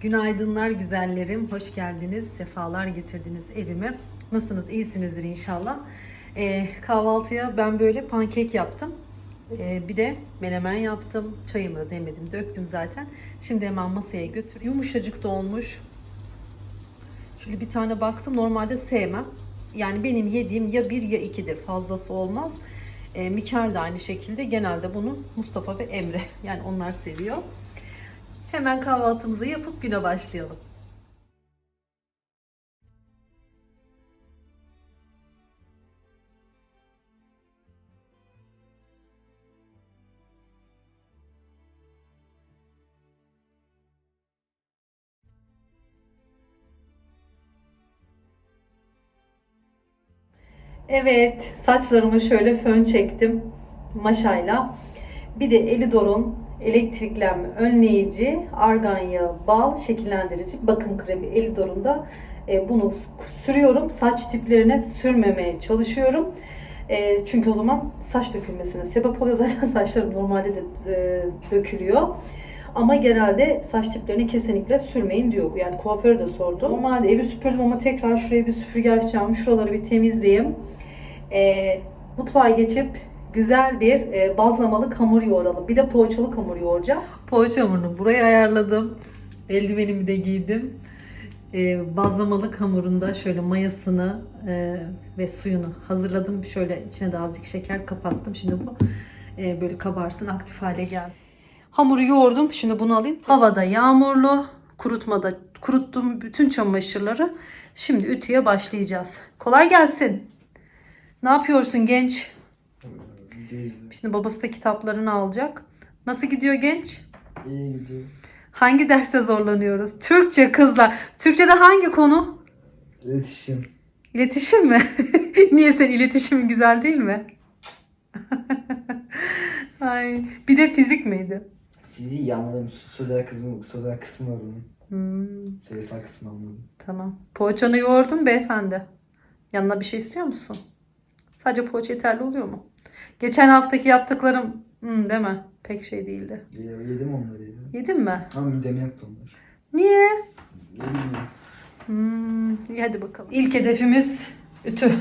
Günaydınlar güzellerim. Hoş geldiniz. Sefalar getirdiniz evime. Nasılsınız? İyisinizdir inşallah. Ee, kahvaltıya ben böyle pankek yaptım. Ee, bir de menemen yaptım. Çayımı da demledim, döktüm zaten. Şimdi hemen masaya götür. Yumuşacık da olmuş. Şöyle bir tane baktım. Normalde sevmem. Yani benim yediğim ya bir ya ikidir. Fazlası olmaz. E, Mikael de aynı şekilde. Genelde bunu Mustafa ve Emre. Yani onlar seviyor. Hemen kahvaltımızı yapıp güne başlayalım. Evet, saçlarımı şöyle fön çektim maşayla. Bir de Elidor'un elektriklenme önleyici, argan yağı, bal, şekillendirici bakım kremi Elidor'un da e, bunu sürüyorum. Saç tiplerine sürmemeye çalışıyorum. E, çünkü o zaman saç dökülmesine sebep oluyor. Zaten saçlarım normalde de e, dökülüyor. Ama genelde saç tiplerini kesinlikle sürmeyin diyor. Yani kuaförü de sordu. Normalde evi süpürdüm ama tekrar şuraya bir süpürge açacağım. Şuraları bir temizleyeyim. E, mutfağa geçip güzel bir e, bazlamalık hamur yoğuralım. Bir de poğaçalık hamur yoğuracağım. Poğaça hamurunu buraya ayarladım. Eldivenimi de giydim. E, bazlamalık hamurunda şöyle mayasını e, ve suyunu hazırladım. Şöyle içine de azıcık şeker kapattım. Şimdi bu e, böyle kabarsın, aktif hale gelsin. Hamuru yoğurdum. Şimdi bunu alayım. Havada yağmurlu, kurutmada kuruttum bütün çamaşırları. Şimdi ütüye başlayacağız. Kolay gelsin. Ne yapıyorsun genç? Şimdi babası da kitaplarını alacak. Nasıl gidiyor genç? İyi gidiyor. Hangi derse zorlanıyoruz? Türkçe kızlar. Türkçe'de hangi konu? İletişim. İletişim mi? Niye sen iletişimin güzel değil mi? Ay, bir de fizik miydi? Fiziği yanlarım. Sözel kısmı, sözel kısmı var onun. Hmm, Sayısal kısmı anladım. tamam. Poğaçanı yoğurdum beyefendi. Yanına bir şey istiyor musun? Sadece poğaça yeterli oluyor mu? Geçen haftaki yaptıklarım hmm, değil mi? Pek şey değildi. Ye- Yedim onları ya. Yedin mi? Ama midem yaktı onlar. Niye? Bileyim. Hmm, iyi hadi bakalım. İlk hedefimiz ütü.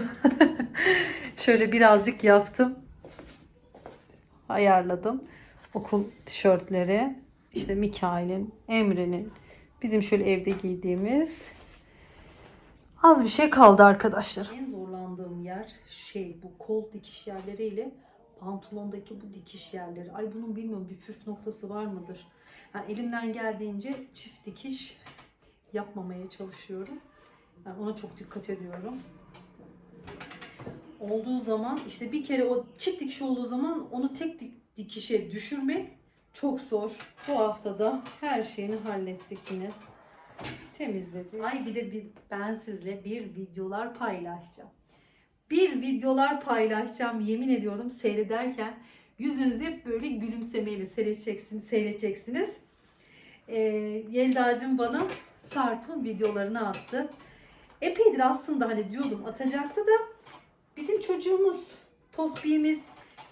Şöyle birazcık yaptım. Ayarladım. Okul tişörtleri. İşte Mikail'in, Emre'nin, bizim şöyle evde giydiğimiz az bir şey kaldı arkadaşlar. En zorlandığım yer şey bu kol dikiş yerleriyle pantolondaki bu dikiş yerleri. Ay bunun bilmiyorum bir püf noktası var mıdır? Yani elimden geldiğince çift dikiş yapmamaya çalışıyorum. Yani ona çok dikkat ediyorum. Olduğu zaman işte bir kere o çift dikiş olduğu zaman onu tek dik- dikişe düşürmek çok zor. Bu haftada her şeyini hallettik yine. Temizledik. Ay bir de bir, ben sizle bir videolar paylaşacağım. Bir videolar paylaşacağım yemin ediyorum seyrederken yüzünüz hep böyle gülümsemeyle seyredeceksiniz. seyredeceksiniz. Ee, Yelda'cığım bana Sarp'ın videolarını attı. Epeydir aslında hani diyordum atacaktı da bizim çocuğumuz, Tosbih'imiz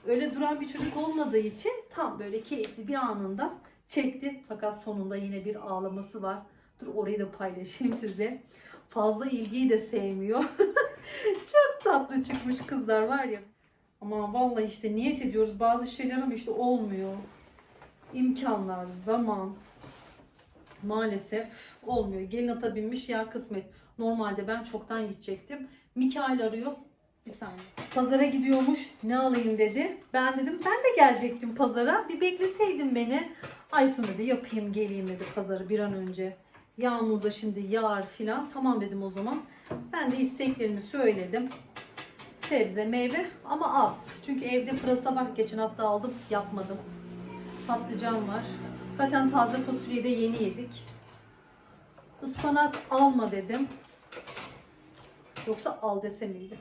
öyle duran bir çocuk olmadığı için tam böyle keyifli bir anında çekti. Fakat sonunda yine bir ağlaması var. Dur orayı da paylaşayım sizle. Fazla ilgiyi de sevmiyor. Çok tatlı çıkmış kızlar var ya. Ama vallahi işte niyet ediyoruz bazı şeyler ama işte olmuyor. İmkanlar, zaman, maalesef olmuyor. Gelin ata binmiş ya kısmet. Normalde ben çoktan gidecektim. Mikail arıyor. Bir saniye. Pazara gidiyormuş. Ne alayım dedi. Ben dedim ben de gelecektim pazara. Bir bekleseydin beni. Aysun dedi yapayım geleyim dedi pazarı bir an önce. Yağmurda şimdi yağar filan. Tamam dedim o zaman. Ben de isteklerimi söyledim. Sebze, meyve ama az. Çünkü evde pırasa var. Geçen hafta aldım yapmadım. Patlıcan var. Zaten taze fasulyeyi de yeni yedik. Ispanak alma dedim. Yoksa al desem miydi?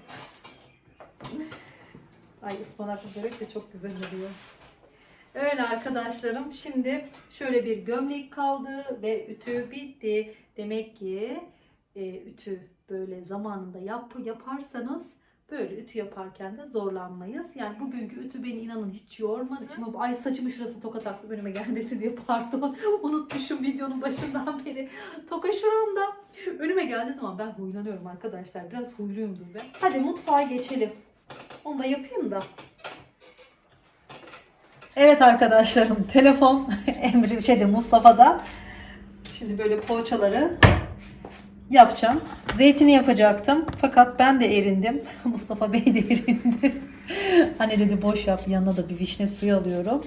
Ay ıspanaklı börek de çok güzel oluyor. Öyle arkadaşlarım. Şimdi şöyle bir gömlek kaldı ve ütü bitti. Demek ki e, ütü böyle zamanında yap, yaparsanız Böyle ütü yaparken de zorlanmayız. Yani bugünkü ütü beni inanın hiç yormadı. Şimdi ay saçımı şurası toka taktım önüme gelmesin diye pardon. Unutmuşum videonun başından beri. Toka şuramda. Önüme geldiği zaman ben huylanıyorum arkadaşlar. Biraz huyluyumdur ben. Hadi mutfağa geçelim. Onu da yapayım da. Evet arkadaşlarım telefon Emre şeyde Mustafa'da. Şimdi böyle poğaçaları yapacağım. Zeytini yapacaktım. Fakat ben de erindim. Mustafa Bey de erindi. hani dedi boş yap yanına da bir vişne suyu alıyorum.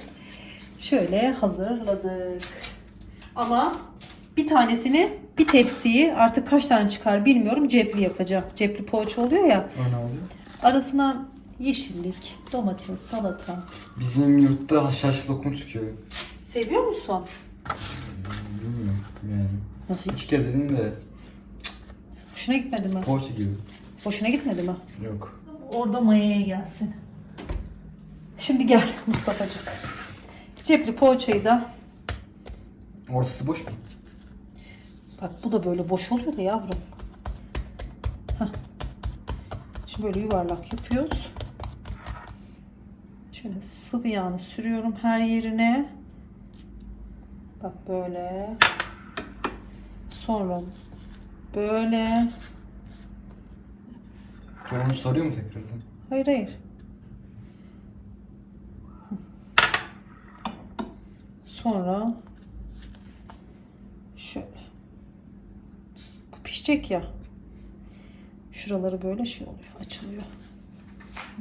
Şöyle hazırladık. Ama bir tanesini bir tepsiyi artık kaç tane çıkar bilmiyorum cepli yapacağım. Cepli poğaça oluyor ya. O ne oluyor? Arasına yeşillik, domates, salata. Bizim yurtta haşhaş lokum çıkıyor. Seviyor musun? Bilmiyorum yani. Nasıl İki kere dedim de Hoşuna gitmedi mi? poğaça gibi. Hoşuna gitmedi mi? Yok. Orada mayaya gelsin. Şimdi gel Mustafa'cık. Cepli poğaçayı da Ortası boş mu? bak bu da böyle boş oluyor da yavrum. Heh. Şimdi böyle yuvarlak yapıyoruz. Şöyle sıvı yağını sürüyorum her yerine. Bak böyle. Sonra böyle. Onu sarıyor mu tekrardan? Hayır hayır. Sonra şöyle. Bu pişecek ya. Şuraları böyle şey oluyor, açılıyor.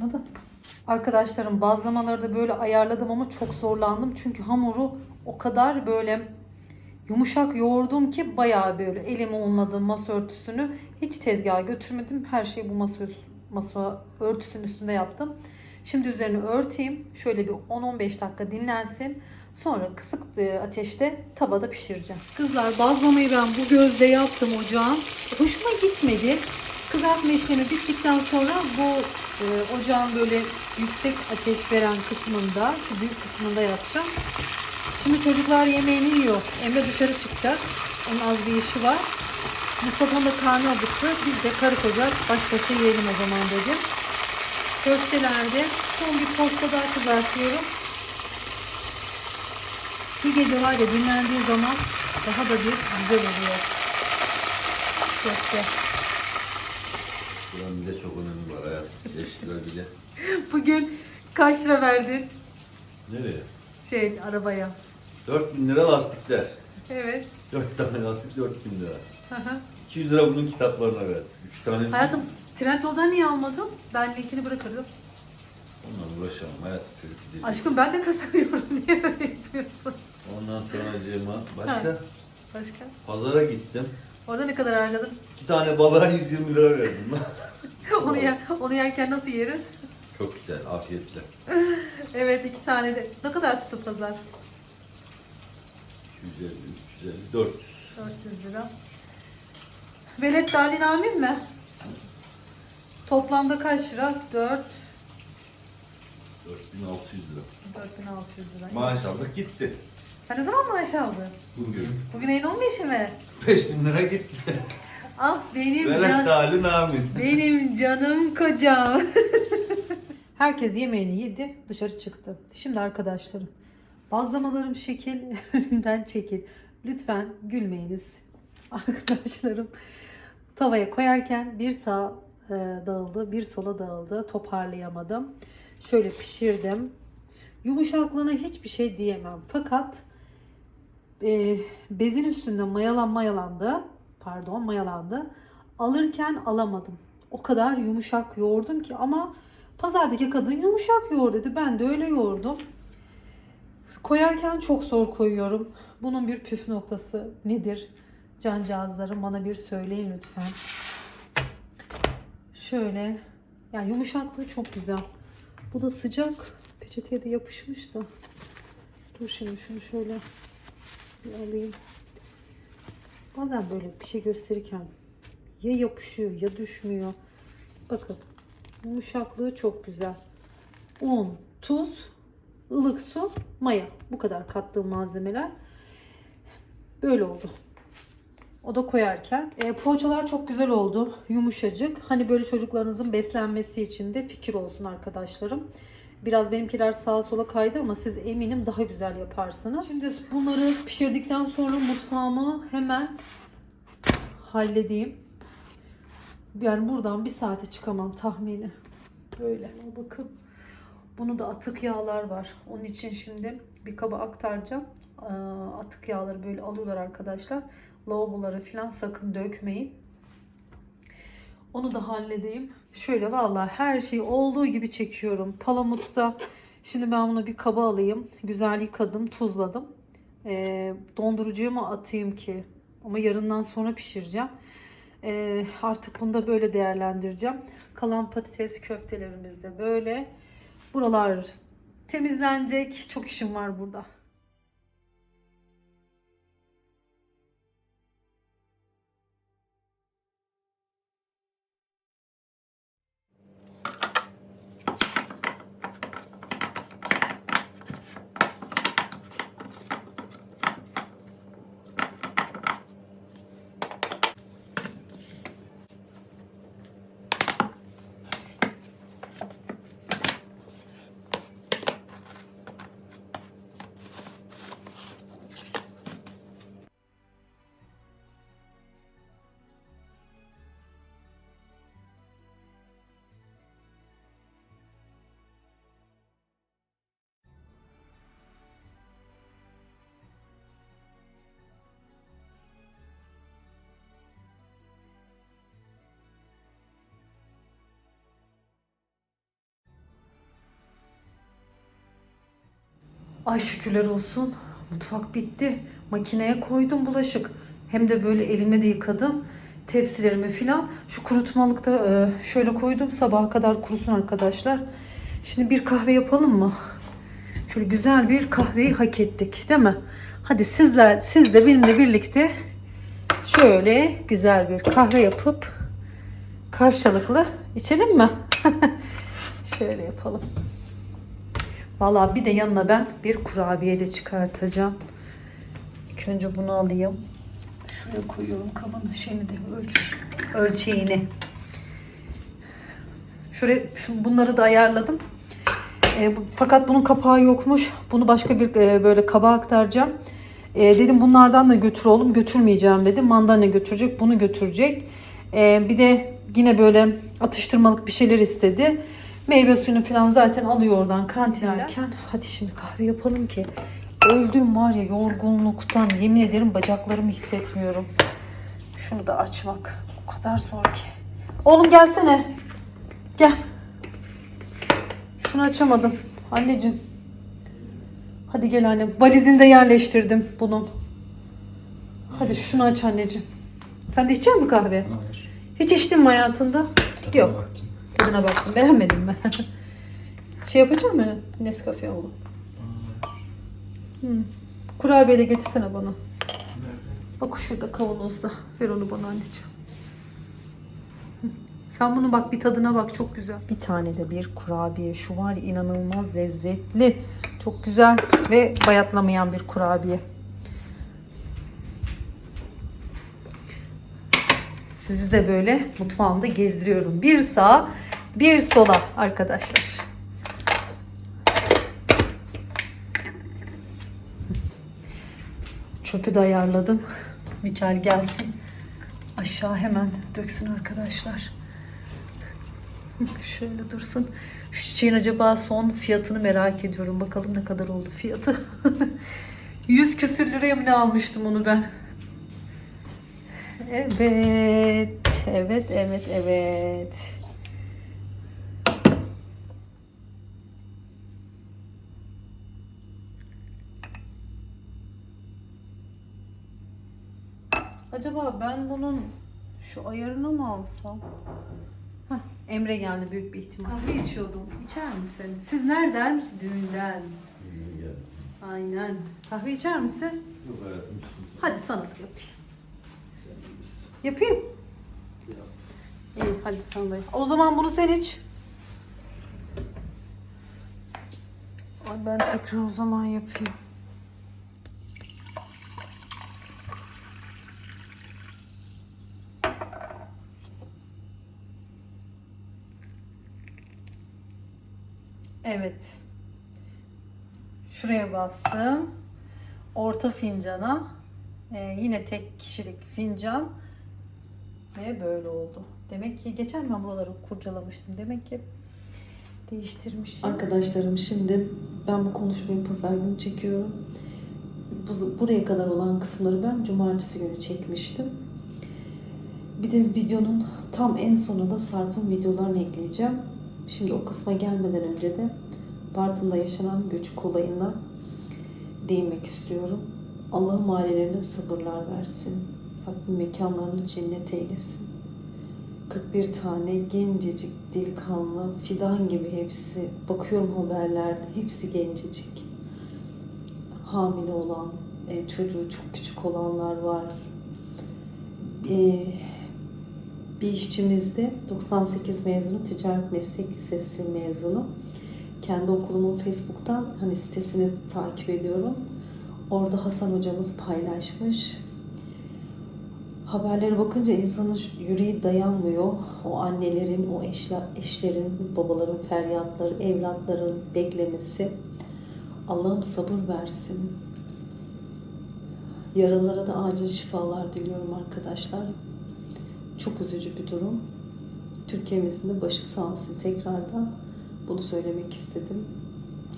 Anladın? Arkadaşlarım bazlamaları da böyle ayarladım ama çok zorlandım. Çünkü hamuru o kadar böyle yumuşak yoğurdum ki bayağı böyle elimi unladım masa örtüsünü. Hiç tezgaha götürmedim. Her şeyi bu masa, masa örtüsünün üstünde yaptım. Şimdi üzerini örteyim. Şöyle bir 10-15 dakika dinlensin. Sonra kısık ateşte tavada pişireceğim. Kızlar bazlamayı ben bu gözde yaptım ocağın. Hoşuma gitmedi. Kızartma işlemi bittikten sonra bu e, ocağın böyle yüksek ateş veren kısmında, şu büyük kısmında yapacağım. Şimdi çocuklar yemeğini yiyor. Emre dışarı çıkacak. Onun az bir işi var. Mustafa'nın da karnı acıktı. Biz de karı koca baş başa yiyelim o zaman dedim. Köftelerde son bir posta daha kızartıyorum. Bir gece var ya dinlendiği zaman daha da bir güzel oluyor. Köfte. Buranın bir de çok önemi var hayat. Bile. Bugün kaç lira verdin Nereye? şey arabaya? 4000 lira lastikler. Evet. 4 tane lastik 4000 lira. Hı hı. 200 lira bunun kitaplarına ver. 3 tanesi. Hayatım Trendyol'dan niye almadın? Ben linkini bırakırım. Onunla uğraşamam. Hayat çocuk gidecek. Aşkım ben de kazanıyorum. Niye böyle yapıyorsun? Ondan sonra Cema. Başka? Ha. Başka? Pazara gittim. Orada ne kadar harcadın? 2 tane balığa 120 lira verdim. onu, yer, onu yerken nasıl yeriz? çok güzel. Afiyetle. Evet iki tane de. Ne kadar tuttu pazar? 250, 350, 400. 400 lira. Velet Dalin amin mi? Toplamda kaç lira? 4 4600 lira. 4600 lira. Maaş aldık gitti. Sen ne zaman maaş aldın? Bugün. Bugün ayın 15'i mi? 5000 lira gitti. Ah benim Velet can, benim canım kocam. Herkes yemeğini yedi, dışarı çıktı. Şimdi arkadaşlarım, bazlamalarım şekil, önümden çekil. Lütfen gülmeyiniz. Arkadaşlarım, tavaya koyarken bir sağ e, dağıldı, bir sola dağıldı. Toparlayamadım. Şöyle pişirdim. Yumuşaklığına hiçbir şey diyemem. Fakat e, bezin üstünde mayalan mayalandı. Pardon mayalandı. Alırken alamadım. O kadar yumuşak yoğurdum ki ama pazardaki kadın yumuşak yoğur dedi. Ben de öyle yoğurdum. Koyarken çok zor koyuyorum. Bunun bir püf noktası nedir? Cancağızlarım bana bir söyleyin lütfen. Şöyle. Yani yumuşaklığı çok güzel. Bu da sıcak. Peçeteye de yapışmış da. Dur şimdi şunu şöyle bir alayım. Bazen böyle bir şey gösterirken ya yapışıyor ya düşmüyor. Bakın yumuşaklığı çok güzel. Un, tuz, ılık su, maya. Bu kadar kattığım malzemeler. Böyle oldu. O da koyarken. E, poğaçalar çok güzel oldu. Yumuşacık. Hani böyle çocuklarınızın beslenmesi için de fikir olsun arkadaşlarım. Biraz benimkiler sağa sola kaydı ama siz eminim daha güzel yaparsınız. Şimdi bunları pişirdikten sonra mutfağımı hemen halledeyim. Yani buradan bir saate çıkamam tahmini. Böyle bakın. Bunu da atık yağlar var. Onun için şimdi bir kaba aktaracağım. Atık yağları böyle alıyorlar arkadaşlar. Lavabolara falan sakın dökmeyin. Onu da halledeyim. Şöyle vallahi her şeyi olduğu gibi çekiyorum. Palamutta şimdi ben bunu bir kaba alayım. Güzel yıkadım, tuzladım. Ee, dondurucuya mı atayım ki? Ama yarından sonra pişireceğim. Ee, artık bunu da böyle değerlendireceğim. Kalan patates köftelerimiz de böyle. Buralar temizlenecek. Çok işim var burada. Ay şükürler olsun. Mutfak bitti. Makineye koydum bulaşık. Hem de böyle elimle de yıkadım. Tepsilerimi filan. Şu kurutmalıkta e, şöyle koydum. Sabaha kadar kurusun arkadaşlar. Şimdi bir kahve yapalım mı? Şöyle güzel bir kahveyi hak ettik değil mi? Hadi sizler, siz de benimle birlikte şöyle güzel bir kahve yapıp karşılıklı içelim mi? şöyle yapalım. Vallahi bir de yanına ben bir kurabiye de çıkartacağım. İlk önce bunu alayım. Şuraya koyuyorum kabın şeyini de ölç ölçeğini. Şuraya şu bunları da ayarladım. E, bu- fakat bunun kapağı yokmuş. Bunu başka bir e, böyle kaba aktaracağım. E, dedim bunlardan da götür oğlum. Götürmeyeceğim dedim. Mandalina götürecek, bunu götürecek. E, bir de yine böyle atıştırmalık bir şeyler istedi. Meyve suyunu falan zaten alıyor oradan kantinden. Hadi şimdi kahve yapalım ki. Öldüm var ya yorgunluktan. Yemin ederim bacaklarımı hissetmiyorum. Şunu da açmak o kadar zor ki. Oğlum gelsene. Gel. Şunu açamadım. Anneciğim. Hadi gel annem. Valizini de yerleştirdim bunun. Hadi şunu aç anneciğim. Sen de içecek misin kahve? Hayır. Hiç içtin mi hayatında? Yok. Baktım. Tadına baktım. Beğenmedin mi? şey yapacağım mı? Nescafe oğlum. Hmm. Kurabiye de getirsene bana. Bak şurada kavanozda. Ver onu bana anneciğim. Sen bunu bak bir tadına bak çok güzel. Bir tane de bir kurabiye. Şu var ya inanılmaz lezzetli. Çok güzel ve bayatlamayan bir kurabiye. Sizi de böyle mutfağımda gezdiriyorum. Bir sağa, bir sola arkadaşlar. Çöpü de ayarladım. Mikael gelsin. Aşağı hemen döksün arkadaşlar. Şöyle dursun. Şu çiçeğin acaba son fiyatını merak ediyorum. Bakalım ne kadar oldu fiyatı. 100 küsür liraya mı ne almıştım onu ben? Evet, evet, evet, evet. Acaba ben bunun şu ayarını mı alsam? Hah, Emre geldi büyük bir ihtimal. Kahve içiyordum. İçer misin? Siz nereden? Düğünden. Aynen. Kahve içer misin? Yok hayatım şimdi. Hadi sana da yapayım. Yapayım. İyi hadi sana da yap. O zaman bunu sen iç. Ay ben tekrar o zaman yapayım. Evet. Şuraya bastım. Orta fincana. Ee, yine tek kişilik fincan. Ve böyle oldu. Demek ki geçen ben buraları kurcalamıştım. Demek ki değiştirmişim. Arkadaşlarım şimdi ben bu konuşmayı pazar günü çekiyorum. Bu, buraya kadar olan kısımları ben cumartesi günü çekmiştim. Bir de videonun tam en sonunda da Sarp'ın videolarını ekleyeceğim. Şimdi o kısma gelmeden önce de Bartın'da yaşanan göçük olayına değinmek istiyorum. Allah'ım ailelerine sabırlar versin. Rabbim mekanlarını cennet eylesin. 41 tane gencecik, delikanlı, fidan gibi hepsi. Bakıyorum haberlerde, hepsi gencecik. Hamile olan, e, çocuğu çok küçük olanlar var. E, bir işçimizde 98 mezunu, ticaret meslek lisesi mezunu. Kendi okulumun Facebook'tan hani sitesini takip ediyorum. Orada Hasan hocamız paylaşmış haberlere bakınca insanın yüreği dayanmıyor. O annelerin, o eşler, eşlerin, babaların feryatları, evlatların beklemesi. Allah'ım sabır versin. Yaralara da acil şifalar diliyorum arkadaşlar. Çok üzücü bir durum. Türkiye'mizin de başı sağ olsun tekrardan. Bunu söylemek istedim.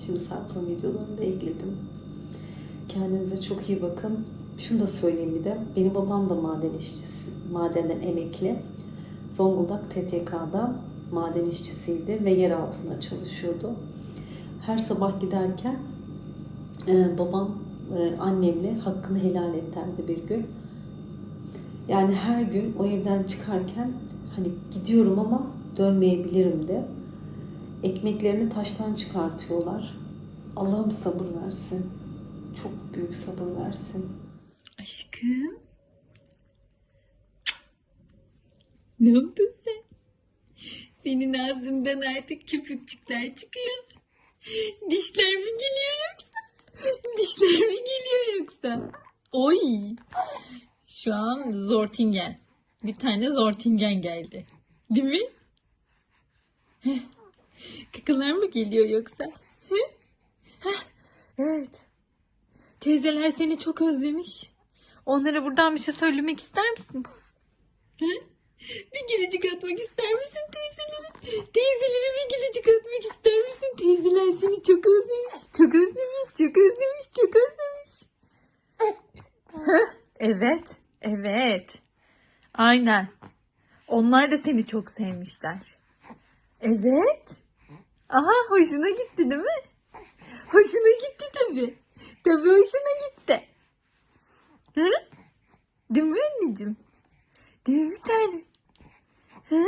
Şimdi Sarp'ın videolarını da ekledim. Kendinize çok iyi bakın. Şunu da söyleyeyim bir de. Benim babam da maden işçisi. Madenden emekli. Zonguldak TTK'da maden işçisiydi ve yer altında çalışıyordu. Her sabah giderken e, babam e, annemle hakkını helal et bir gün. Yani her gün o evden çıkarken hani gidiyorum ama dönmeyebilirim de. Ekmeklerini taştan çıkartıyorlar. Allah'ım sabır versin. Çok büyük sabır versin. Aşkım. Ne yaptın sen? Senin ağzından artık köpükçükler çıkıyor. Dişler mi geliyor yoksa? Dişler mi geliyor yoksa? Oy. Şu an Zortingen. Bir tane Zortingen geldi. Değil mi? Heh. Kakalar mı geliyor yoksa? Evet. Teyzeler seni çok özlemiş. Onlara buradan bir şey söylemek ister misin? Bir gülücük atmak ister misin teyzelere? Teyzelere bir gülücük atmak ister misin? Teyzeler seni çok özlemiş, çok özlemiş, çok özlemiş, çok özlemiş. Evet, evet. Aynen. Onlar da seni çok sevmişler. Evet. Aha hoşuna gitti değil mi? Hoşuna gitti tabii. Tabii hoşuna gitti. Hı? Değil mi anneciğim? Değil mi bir? Hı?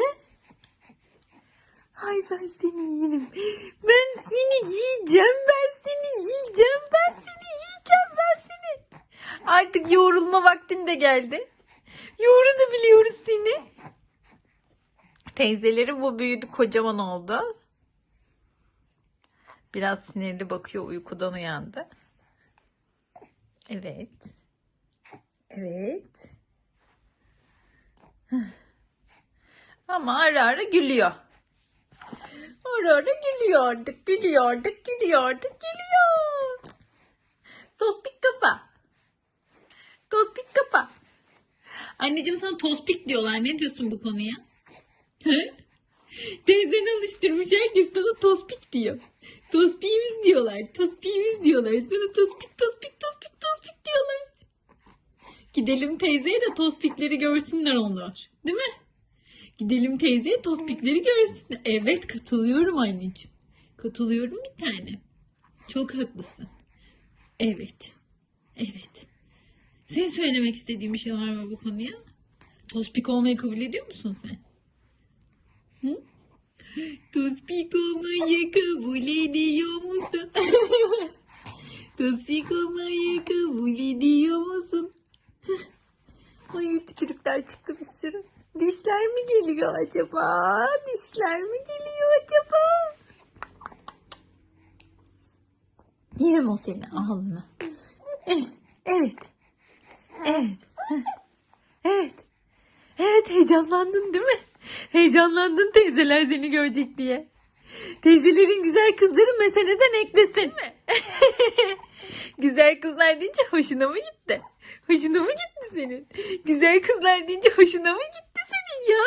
Ay ben seni yerim. Ben seni yiyeceğim. Ben seni yiyeceğim. Ben seni yiyeceğim. Ben seni. Artık yoğrulma vaktin de geldi. Yoğrulabiliyoruz seni. Teyzelerin bu büyüdü kocaman oldu. Biraz sinirli bakıyor uykudan uyandı. Evet. Evet. Ama ara ara gülüyor. Ara ara gülüyorduk, gülüyorduk, gülüyorduk, gülüyor. Tospik kafa. Tospik kafa. Anneciğim sana tospik diyorlar. Ne diyorsun bu konuya? Teyzen alıştırmış. Herkes sana tospik diyor. Tospiğimiz diyorlar. Tospiğimiz diyorlar. Sana tospik, tospik, tospik, tospik diyorlar. Gidelim teyzeye de tospikleri görsünler onlar. Değil mi? Gidelim teyzeye tospikleri görsün. Evet katılıyorum anneciğim. Katılıyorum bir tane. Çok haklısın. Evet. Evet. Senin söylemek istediğin bir şey var mı bu konuya? Tospik olmayı kabul ediyor musun sen? Hı? Tospik olmayı kabul ediyor musun? Tospik olmayı kabul ediyor musun? Ay tükürükler çıktı bir sürü. Dişler mi geliyor acaba? Dişler mi geliyor acaba? Yerim o senin ağlını. Eh, Evet. Evet. Evet. Evet heyecanlandın değil mi? Heyecanlandın teyzeler seni görecek diye. Teyzelerin güzel kızları meseleden eklesin mi? güzel kızlar deyince hoşuna mı gitti? Hoşuna mı gitti senin? Güzel kızlar deyince hoşuna mı gitti senin ya?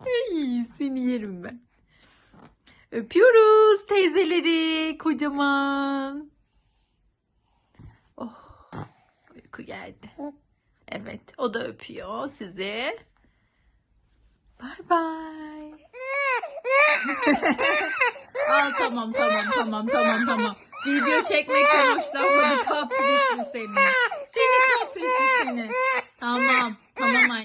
Ay, seni yerim ben. Öpüyoruz teyzeleri kocaman. Oh, uyku geldi. Evet, o da öpüyor sizi. Bye bye. Al tamam tamam tamam tamam tamam. Video çekmekten hoşlanmadı kaprisli seni. Seni kaprisli seni. Tamam tamam anne.